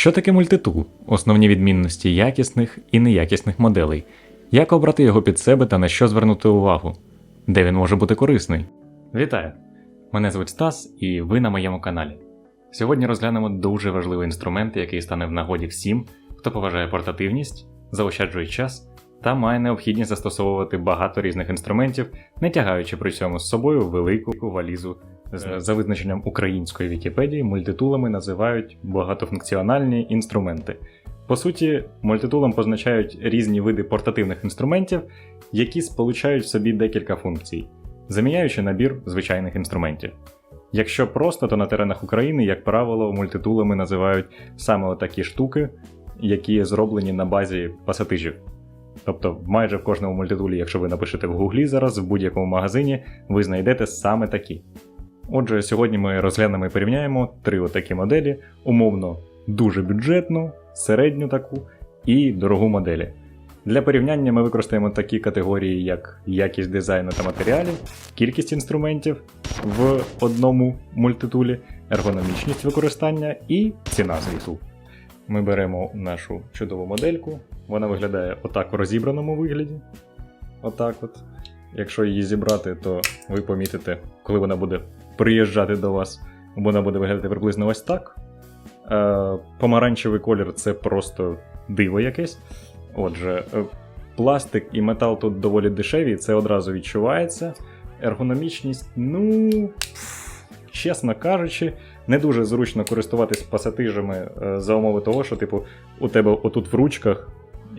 Що таке мультитул? Основні відмінності якісних і неякісних моделей. Як обрати його під себе та на що звернути увагу? Де він може бути корисний? Вітаю! Мене звуть Стас, і ви на моєму каналі. Сьогодні розглянемо дуже важливий інструмент, який стане в нагоді всім, хто поважає портативність, заощаджує час та має необхідність застосовувати багато різних інструментів, не тягаючи при цьому з собою велику валізу. За визначенням української Вікіпедії, мультитулами називають багатофункціональні інструменти. По суті, мультитулом позначають різні види портативних інструментів, які сполучають в собі декілька функцій, заміняючи набір звичайних інструментів. Якщо просто, то на теренах України, як правило, мультитулами називають саме такі штуки, які зроблені на базі пасатижів. Тобто, майже в кожному мультитулі, якщо ви напишете в Гуглі зараз, в будь-якому магазині, ви знайдете саме такі. Отже, сьогодні ми розглянемо і порівняємо три отакі моделі: умовно дуже бюджетну, середню таку і дорогу моделі. Для порівняння ми використаємо такі категорії, як якість дизайну та матеріалів, кількість інструментів в одному мультитулі, ергономічність використання і ціна звіту. Ми беремо нашу чудову модельку. Вона виглядає отак у розібраному вигляді. Отак от. Якщо її зібрати, то ви помітите, коли вона буде приїжджати до вас, вона буде виглядати приблизно ось так. Е, помаранчевий колір це просто диво якесь. Отже, е, пластик і метал тут доволі дешеві, це одразу відчувається. Ергономічність, ну, чесно кажучи, не дуже зручно користуватись пасатижами е, за умови того, що, типу, у тебе отут в ручках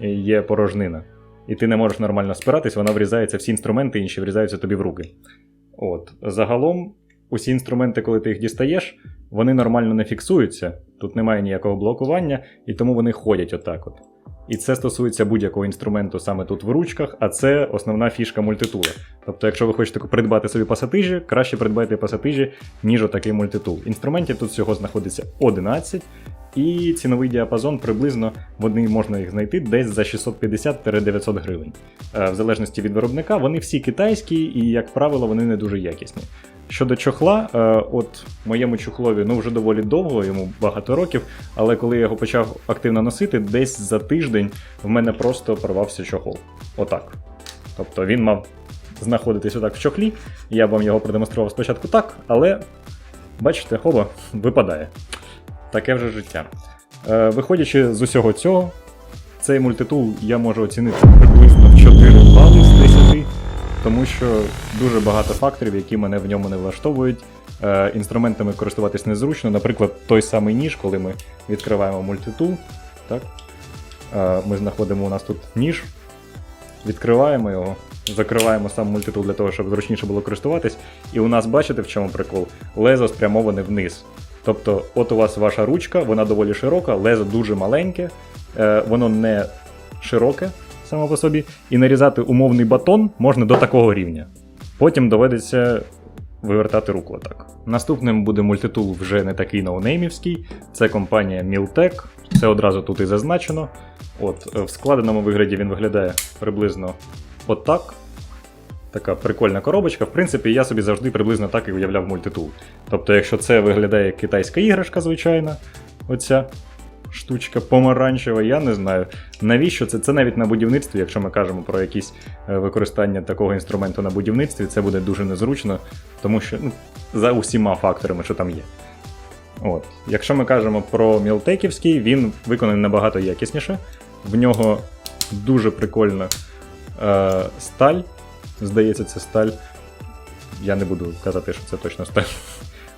є порожнина. І ти не можеш нормально спиратись, вона врізається, всі інструменти інші врізаються тобі в руки. От. Загалом, усі інструменти, коли ти їх дістаєш, вони нормально не фіксуються, тут немає ніякого блокування, і тому вони ходять отак. от. І це стосується будь-якого інструменту саме тут в ручках, а це основна фішка мультитула. Тобто, якщо ви хочете придбати собі пасатижі, краще придбайте пасатижі, ніж отакий мультитул. Інструментів тут всього знаходиться 11, і ціновий діапазон приблизно вони можна їх знайти десь за 650-900 гривень. Е, В залежності від виробника, вони всі китайські і, як правило, вони не дуже якісні. Щодо чохла, е, от моєму чохлові ну вже доволі довго, йому багато років, але коли я його почав активно носити, десь за тиждень в мене просто порвався чохол. Отак. Тобто він мав знаходитись отак в чохлі. Я вам його продемонстрував спочатку так, але бачите, хоба, випадає. Таке вже життя. Е, виходячи з усього цього, цей мультитул я можу оцінити приблизно в 4 бали з 10, тому що дуже багато факторів, які мене в ньому не влаштовують. Е, інструментами користуватись незручно. Наприклад, той самий ніж, коли ми відкриваємо мультитул, так? Е, ми знаходимо у нас тут ніж, відкриваємо його, закриваємо сам мультитул для того, щоб зручніше було користуватись. І у нас, бачите, в чому прикол? Лезо спрямоване вниз. Тобто, от у вас ваша ручка, вона доволі широка, лезо дуже маленьке, е, воно не широке само по собі, і нарізати умовний батон можна до такого рівня. Потім доведеться вивертати руку отак. Наступним буде мультитул вже не такий ноунеймівський, це компанія Miltec, це одразу тут і зазначено. От, е, в складеному вигляді він виглядає приблизно отак. Така прикольна коробочка. В принципі, я собі завжди приблизно так і уявляв мультитул. Тобто, якщо це виглядає як китайська іграшка, звичайна, оця штучка помаранчева, я не знаю. Навіщо це? Це навіть на будівництві, якщо ми кажемо про якісь е, використання такого інструменту на будівництві, це буде дуже незручно, тому що ну, за усіма факторами, що там є. От. Якщо ми кажемо про мілтеківський, він виконаний набагато якісніше. В нього дуже прикольна е, сталь. Здається, це сталь. Я не буду казати, що це точно сталь.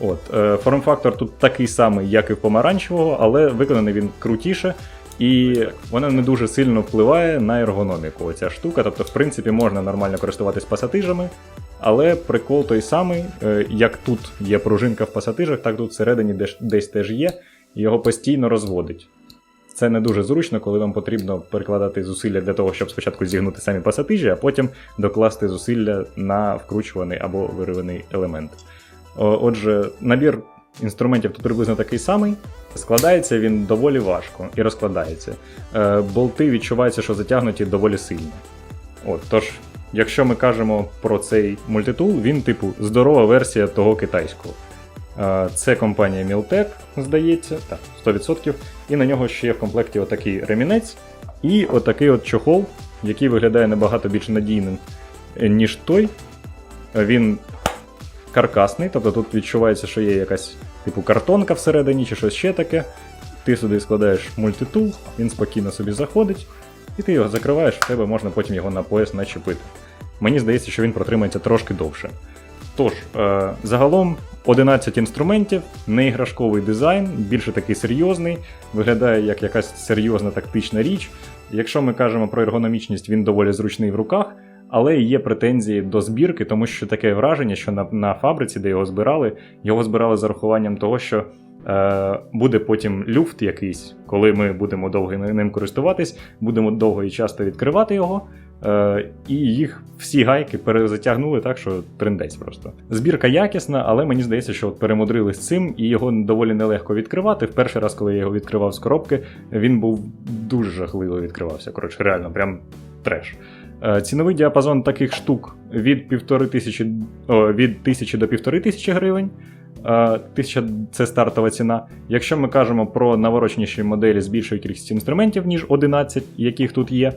От, е, форм-фактор тут такий самий, як і в помаранчевого, але виконаний він крутіше, і вона не дуже сильно впливає на ергономіку. Оця штука. Тобто, в принципі, можна нормально користуватись пасатижами, але прикол той самий, е, як тут є пружинка в пасатижах, так тут всередині десь, теж є, його постійно розводить. Це не дуже зручно, коли вам потрібно перекладати зусилля для того, щоб спочатку зігнути самі пасатижі, а потім докласти зусилля на вкручуваний або вириваний елемент. О, Отже, набір інструментів тут приблизно такий самий. Складається він доволі важко і розкладається. Е, Болти відчувається, що затягнуті доволі сильно. От, тож, якщо ми кажемо про цей мультитул, він, типу, здорова версія того китайського. Е, Це компанія Miltec, здається, так, 100%. І на нього ще є в комплекті отакий ремінець і отакий от чохол, який виглядає набагато більш надійним, е, ніж той. Е, Він каркасний, тобто тут відчувається, що є якась типу картонка всередині чи щось ще таке. Ти сюди складаєш мультитул, він спокійно собі заходить, і ти його закриваєш, в тебе можна потім його на пояс начепити. Мені здається, що він протримається трошки довше. Тож, е, загалом 11 інструментів, не іграшковий дизайн, більше такий серйозний, виглядає як якась серйозна тактична річ. Якщо ми кажемо про ергономічність, він доволі зручний в руках, але є претензії до збірки, тому що таке враження, що на, на фабриці, де його збирали, його збирали з урахуванням того, що е, буде потім люфт якийсь, коли ми будемо довго ним користуватись, будемо довго і часто відкривати його. Е, і їх всі гайки перезатягнули так, що трендець просто. Збірка якісна, але мені здається, що от перемудрили з цим, і його доволі нелегко відкривати. В перший раз, коли я його відкривав з коробки, він був дуже жахливо відкривався. Коротше, реально, прям треш. Е, Ціновий діапазон таких штук від півтори тисячі від тисячі до півтори тисячі гривень. Е, Тисяча це стартова ціна. Якщо ми кажемо про наворочніші моделі з більшою кількістю інструментів, ніж 11, яких тут є,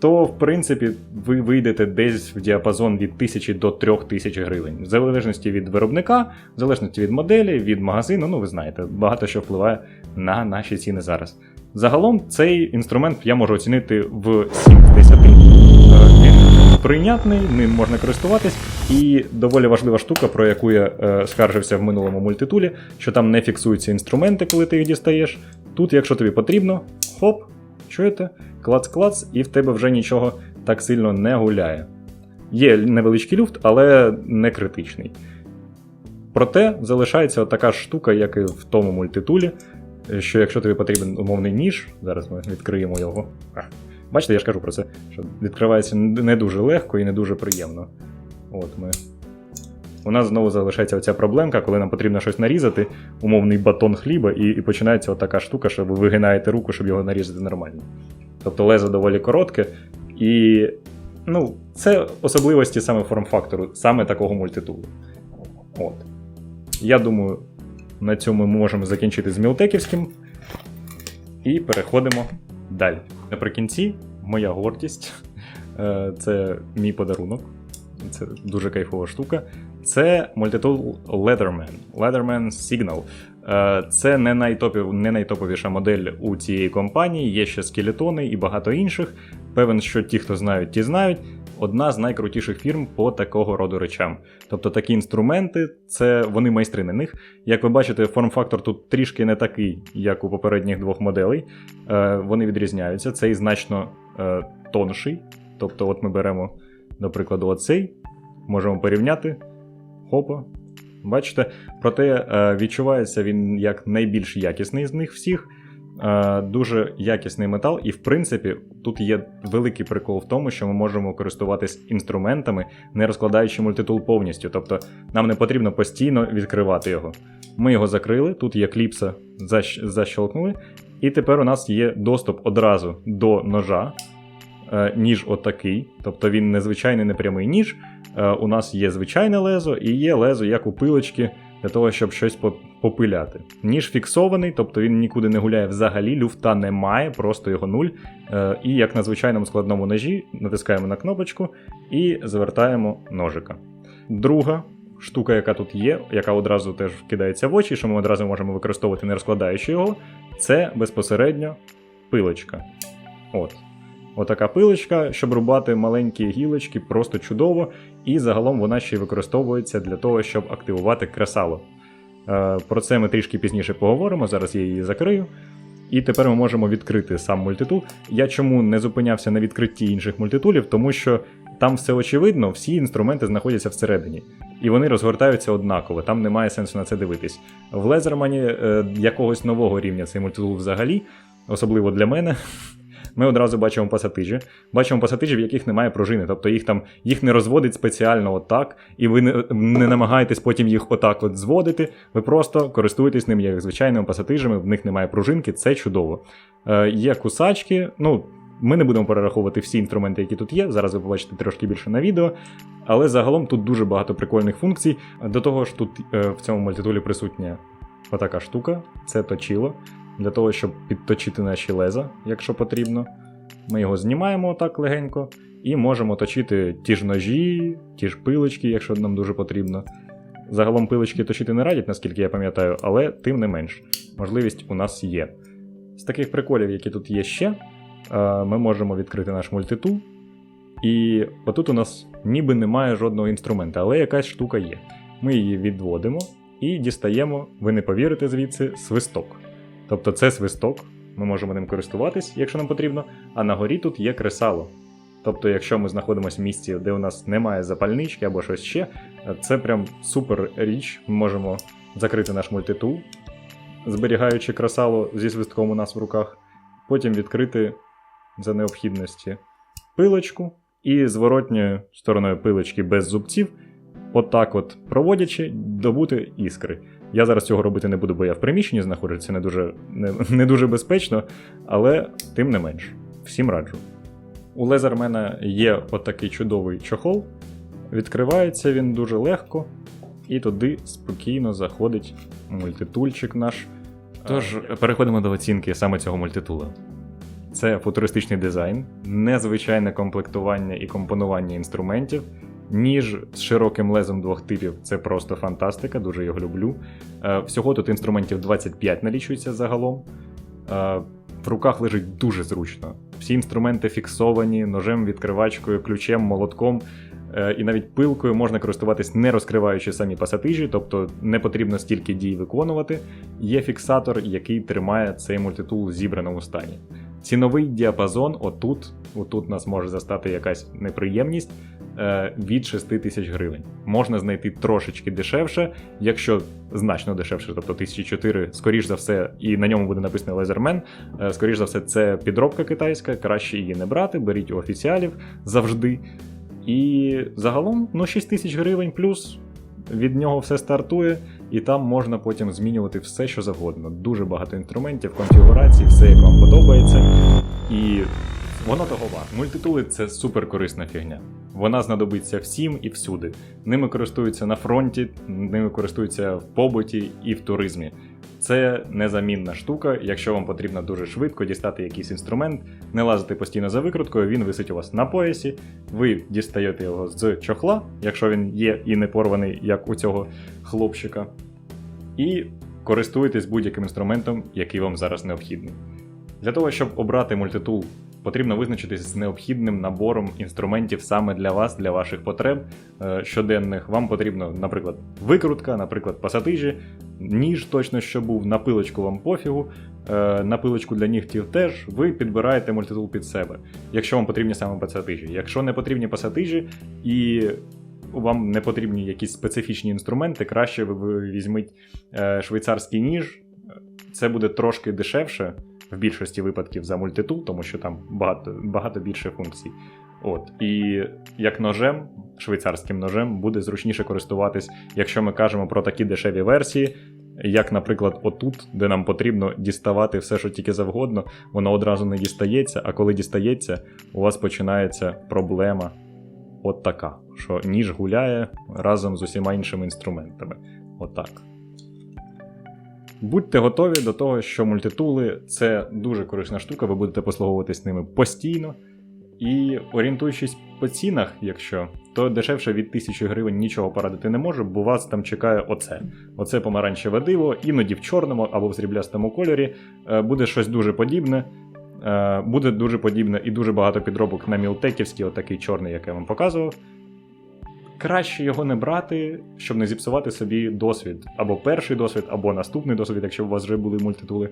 то в принципі ви вийдете десь в діапазон від 1000 до 3000 гривень. В залежності від виробника, в залежності від моделі, від магазину, ну ви знаєте, багато що впливає на наші ціни зараз. Загалом цей інструмент я можу оцінити в 7 з 10. Прийнятний, ним можна користуватись, і доволі важлива штука, про яку я е, скаржився в минулому мультитулі, що там не фіксуються інструменти, коли ти їх дістаєш. Тут, якщо тобі потрібно, хоп, чуєте? Клац-клац, і в тебе вже нічого так сильно не гуляє. Є невеличкий люфт, але не критичний. Проте залишається така ж штука, як і в тому мультитулі, що якщо тобі потрібен умовний ніж, зараз ми відкриємо його. Бачите, я ж кажу про це, що відкривається не дуже легко і не дуже приємно. От ми. У нас знову залишається оця проблемка, коли нам потрібно щось нарізати, умовний батон хліба, і, і починається така штука, що ви вигинаєте руку, щоб його нарізати нормально. Тобто лезо доволі коротке, і ну, це особливості саме форм-фактору, саме такого мультитулу. От. Я думаю, на цьому ми можемо закінчити з мілтеківським. І переходимо далі. Наприкінці, моя гордість е, це мій подарунок. Це дуже кайфова штука. Це мультитул Leatherman. Leatherman Signal. Е, Це не, найтопів, не найтоповіша модель у цієї компанії, є ще скелетони і багато інших. Певен, що ті, хто знають, ті знають. Одна з найкрутіших фірм по такого роду речам. Тобто такі інструменти, це вони майстри на них. Як ви бачите, форм-фактор тут трішки не такий, як у попередніх двох моделей. Е, Вони відрізняються. Цей значно е, тонший. Тобто, от ми беремо, до прикладу, оцей, можемо порівняти. Хопа. Бачите, проте е, відчувається він як найбільш якісний з них всіх. Е, Дуже якісний метал, і в принципі тут є великий прикол в тому, що ми можемо користуватись інструментами, не розкладаючи мультитул повністю. Тобто нам не потрібно постійно відкривати його. Ми його закрили, тут є кліпса, защ- защолкнули, і тепер у нас є доступ одразу до ножа, е, ніж отакий. Тобто він не звичайний непрямий ніж. Е, У нас є звичайне лезо і є лезо, як у пилочки, для того, щоб щось попиляти. Ніж фіксований, тобто він нікуди не гуляє взагалі, люфта немає, просто його нуль. Е, І як на звичайному складному ножі, натискаємо на кнопочку і завертаємо ножика. Друга штука, яка тут є, яка одразу теж кидається в очі, що ми одразу можемо використовувати, не розкладаючи його, це безпосередньо пилочка. От. Отака пилочка, щоб рубати маленькі гілочки, просто чудово, і загалом вона ще й використовується для того, щоб активувати кресало. Е, Про це ми трішки пізніше поговоримо. Зараз я її закрию. І тепер ми можемо відкрити сам мультитул. Я чому не зупинявся на відкритті інших мультитулів, тому що там все очевидно, всі інструменти знаходяться всередині. І вони розгортаються однаково, там немає сенсу на це дивитись. В Лезермані е, якогось нового рівня цей мультитул взагалі, особливо для мене. Ми одразу бачимо пасатижі. Бачимо пасатижі, в яких немає пружини, тобто їх там їх не розводить спеціально отак, і ви не, не намагаєтесь потім їх отак от зводити. Ви просто користуєтесь ним як звичайними пасатижами, в них немає пружинки, це чудово. Е, є кусачки, ну. Ми не будемо перераховувати всі інструменти, які тут є. Зараз ви побачите трошки більше на відео. Але загалом тут дуже багато прикольних функцій. До того ж, тут е, в цьому мультитулі присутня отака штука, це точило, для того, щоб підточити наші леза, якщо потрібно. Ми його знімаємо отак легенько і можемо точити ті ж ножі, ті ж пилочки, якщо нам дуже потрібно. Загалом пилочки точити не радять, наскільки я пам'ятаю, але тим не менш, можливість у нас є. З таких приколів, які тут є ще, е, ми можемо відкрити наш мультитул. І отут у нас ніби немає жодного інструмента, але якась штука є. Ми її відводимо і дістаємо, ви не повірите звідси, свисток. Тобто це свисток, ми можемо ним користуватись, якщо нам потрібно, а на горі тут є кресало. Тобто, якщо ми знаходимося в місці, де у нас немає запальнички або щось ще, це прям супер річ. Ми можемо закрити наш мультитул, зберігаючи кресало зі свистком у нас в руках, потім відкрити за необхідності пилочку і зворотньою стороною пилочки без зубців, отак от проводячи, добути іскри. Я зараз цього робити не буду, бо я в приміщенні знаходжусь, це не дуже, не, не дуже безпечно, але тим не менш, всім раджу. У Лезермена є отакий чудовий чохол. Відкривається він дуже легко, і туди спокійно заходить мультитульчик наш. Тож переходимо до оцінки саме цього мультитула. Це футуристичний дизайн, незвичайне комплектування і компонування інструментів. Ніж з широким лезом двох типів це просто фантастика, дуже його люблю. Е, Всього тут інструментів 25 налічується загалом. Е, В руках лежить дуже зручно. Всі інструменти фіксовані ножем, відкривачкою, ключем, молотком. Е, І навіть пилкою можна користуватись не розкриваючи самі пасатижі, тобто не потрібно стільки дій виконувати. Є фіксатор, який тримає цей мультитул в зібраному стані. Ціновий діапазон отут, отут нас може застати якась неприємність від 6 тисяч гривень. Можна знайти трошечки дешевше, якщо значно дешевше, тобто 1004, скоріш за все, і на ньому буде написано Лезермен. Е, скоріш за все, це підробка китайська, краще її не брати, беріть у офіціалів завжди. І загалом, ну, 6 тисяч гривень плюс від нього все стартує, і там можна потім змінювати все, що завгодно. Дуже багато інструментів, конфігурацій, все як вам подобається. І воно того варто. Мультитули це супер корисна фігня. Вона знадобиться всім і всюди. Ними користуються на фронті, ними користуються в побуті і в туризмі. Це незамінна штука. Якщо вам потрібно дуже швидко дістати якийсь інструмент, не лазити постійно за викруткою, він висить у вас на поясі. Ви дістаєте його з чохла, якщо він є і не порваний, як у цього хлопчика, і користуєтесь будь-яким інструментом, який вам зараз необхідний. Для того, щоб обрати мультитул, потрібно визначитись з необхідним набором інструментів саме для вас, для ваших потреб е, щоденних. Вам потрібно, наприклад, викрутка, наприклад, пасатижі, ніж точно що був, на пилочку вам пофігу, е, на пилочку для нігтів теж ви підбираєте мультитул під себе, якщо вам потрібні саме пасатижі. Якщо не потрібні пасатижі і вам не потрібні якісь специфічні інструменти, краще ви- ви візьміть е, швейцарський ніж. Це буде трошки дешевше в більшості випадків за мультитул, тому що там багато, багато більше функцій. От. І як ножем, швейцарським ножем, буде зручніше користуватись, якщо ми кажемо про такі дешеві версії, як, наприклад, отут, де нам потрібно діставати все, що тільки завгодно, воно одразу не дістається, а коли дістається, у вас починається проблема от така, що ніж гуляє разом з усіма іншими інструментами. Отак. Будьте готові до того, що мультитули це дуже корисна штука, ви будете послуговуватись ними постійно. І орієнтуючись по цінах, якщо, то дешевше від 1000 гривень нічого порадити не можу, бо вас там чекає оце. Оце помаранчеве диво, іноді в чорному або в сріблястому кольорі. Е, Буде щось дуже подібне. Е, Буде дуже подібне і дуже багато підробок на мілтеківський, отакий чорний, як я вам показував. Краще його не брати, щоб не зіпсувати собі досвід. Або перший досвід, або наступний досвід, якщо у вас вже були мультитули.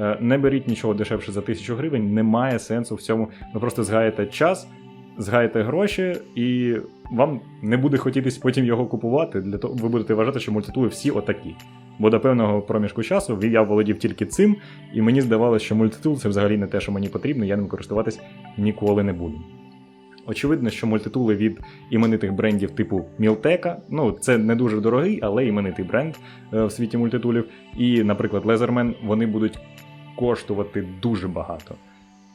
Е, Не беріть нічого дешевше за 1000 гривень, немає сенсу в цьому. Ви просто згаєте час, згаєте гроші, і вам не буде хотітись потім його купувати. Для того ви будете вважати, що мультитули всі отакі. Бо до певного проміжку часу я володів тільки цим, і мені здавалося, що мультитул це взагалі не те, що мені потрібно, я ним користуватись ніколи не буду. Очевидно, що мультитули від іменитих брендів типу Мілтека, ну це не дуже дорогий, але іменитий бренд е, в світі мультитулів. І, наприклад, Лезермен вони будуть коштувати дуже багато.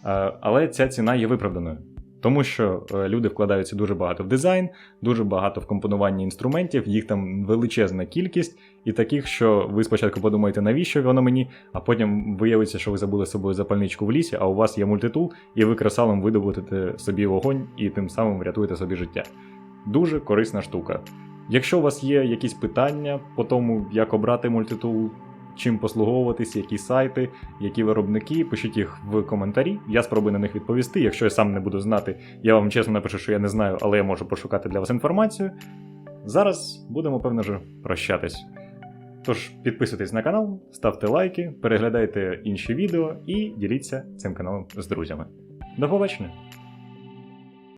Е, Але ця ціна є виправданою. Тому що е, люди вкладаються дуже багато в дизайн, дуже багато в компонування інструментів, їх там величезна кількість, і таких, що ви спочатку подумаєте, навіщо воно мені, а потім виявиться, що ви забули з собою запальничку в лісі, а у вас є мультитул, і ви кресалом видобудете собі вогонь і тим самим врятуєте собі життя. Дуже корисна штука. Якщо у вас є якісь питання по тому, як обрати мультитул, чим послуговуватись, які сайти, які виробники, пишіть їх в коментарі. Я спробую на них відповісти. Якщо я сам не буду знати, я вам чесно напишу, що я не знаю, але я можу пошукати для вас інформацію. Зараз будемо, певно, вже прощатись. Тож підписуйтесь на канал, ставте лайки, переглядайте інші відео і діліться цим каналом з друзями. До побачення!